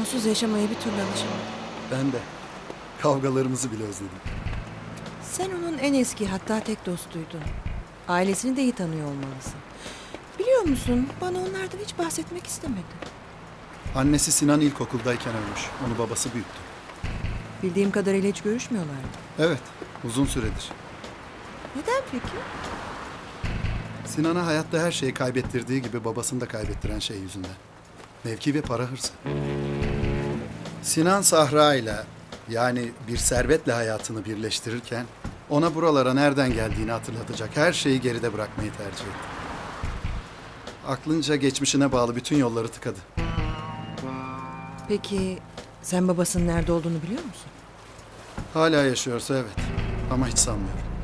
Onsuz yaşamaya bir türlü alışamadım. Ben de. Kavgalarımızı bile özledim. Sen onun en eski hatta tek dostuydun. Ailesini de iyi tanıyor olmalısın. Biliyor musun bana onlardan hiç bahsetmek istemedi. Annesi Sinan ilkokuldayken ölmüş. Onu babası büyüttü. Bildiğim kadarıyla hiç görüşmüyorlardı. Evet, uzun süredir. Neden peki? Sinan'a hayatta her şeyi kaybettirdiği gibi babasını da kaybettiren şey yüzünden. Mevki ve para hırsı. Sinan Sahra ile yani bir servetle hayatını birleştirirken ona buralara nereden geldiğini hatırlatacak her şeyi geride bırakmayı tercih etti. Aklınca geçmişine bağlı bütün yolları tıkadı. Peki sen babasının nerede olduğunu biliyor musun? Hala yaşıyorsa evet ama hiç sanmıyorum.